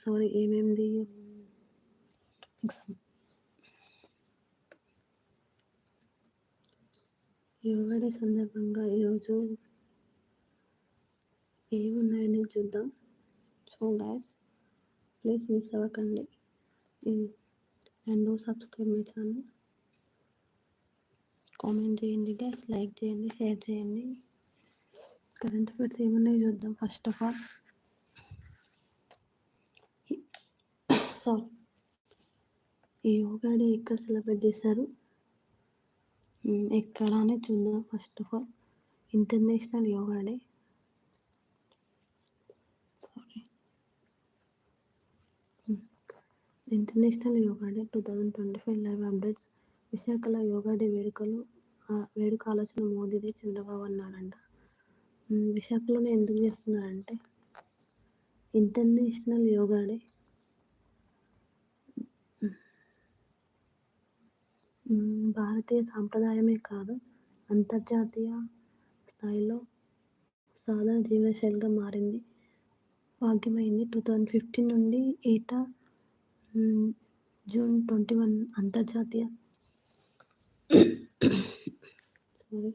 Sorry ఏమేమిది yoga day సందర్భంగా ఈరోజు ఏమున్నాయని చూద్దాం. సో గ్యాస్ ప్లీజ్ మిస్ అవ్వకండి and subscribe my channel comment చేయండి గ్యాస్ లైక్ చేయండి షేర్ చేయండి. కరెంట్ అఫైర్స్ ఏమున్నాయో చూద్దాం ఫస్ట్ ఆఫ్ ఆల్ సారీ ఈ యోగా డే ఎక్కడ సెలబ్రేట్ చేస్తారు ఎక్కడ అని చూద్దాం first of all international yoga day sorry international yoga day two thousand twenty five live updates విశాఖలో యోగా డే వేడుకలు వేడుక ఆలోచన మోదీదే చంద్రబాబు అన్నాడంట. విశాఖలోనే ఎందుకు చేస్తున్నారంటే ఇంటర్నేషనల్ యోగా డే భారతీయ సాంప్రదాయమే కాదు అంతర్జాతీయ స్థాయిలో సాధన జీవనశైలిగా మారింది. భాగ్యమైంది. టూ థౌజండ్ ఫిఫ్టీన్ నుండి ఏటా జూన్ ట్వంటీ వన్ అంతర్జాతీయ సారీ.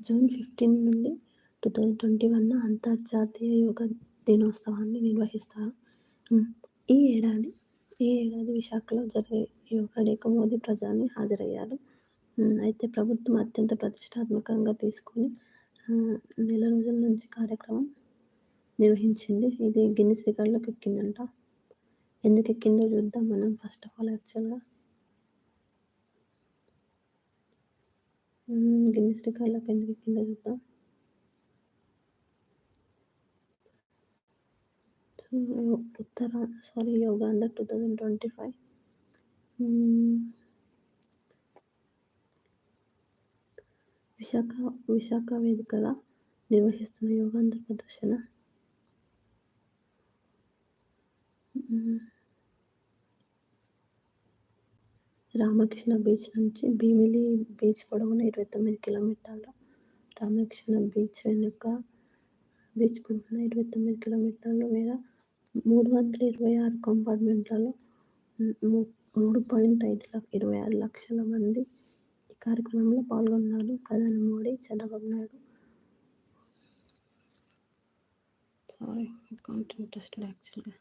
జూన్ ఫిఫ్టీన్ నుండి టూ థౌజండ్ ట్వంటీ వన్ అంతర్జాతీయ యోగా దినోత్సవాన్ని నిర్వహిస్తారు. ఈ ఏడాది ఈ ఏడాది విశాఖలో జరిగే యోగా డేకు మోదీ ప్రధాని హాజరయ్యారు. అయితే ప్రభుత్వం అత్యంత ప్రతిష్టాత్మకంగా తీసుకొని నెల రోజుల నుంచి కార్యక్రమం నిర్వహించింది. ఇది గిన్నిస్ రికార్డులోకి ఎక్కిందంట. ఎందుకు ఎక్కిందో చూద్దాం మనం ఫస్ట్ ఆఫ్ ఆల్ యాక్చువల్గా గిన్నిస్ రికార్డులోకి ఎందుకు ఎక్కిందో చూద్దాం. ఉత్తర sorry Yogandhra two thousand twenty five Visakha Visakha వేదికగా నిర్వహిస్తున్న యోగాంధ్ర ప్రదర్శన. రామకృష్ణ బీచ్ నుంచి భీమిలి బీచ్ పొడవున ఇరవై తొమ్మిది కిలోమీటర్ల. రామకృష్ణ బీచ్ వెనుక బీచ్ పొడవున ఇరవై తొమ్మిది కిలోమీటర్లు. మేర మూడు వందల ఇరవై ఆరు కంపార్ట్మెంట్లలో మూడు పాయింట్ ఐదు ఇరవై ఆరు లక్షల మంది ఈ కార్యక్రమంలో పాల్గొన్నారు. ప్రధాని Modi Chandrababu Naidu. Sorry can't interest యాక్చువల్గా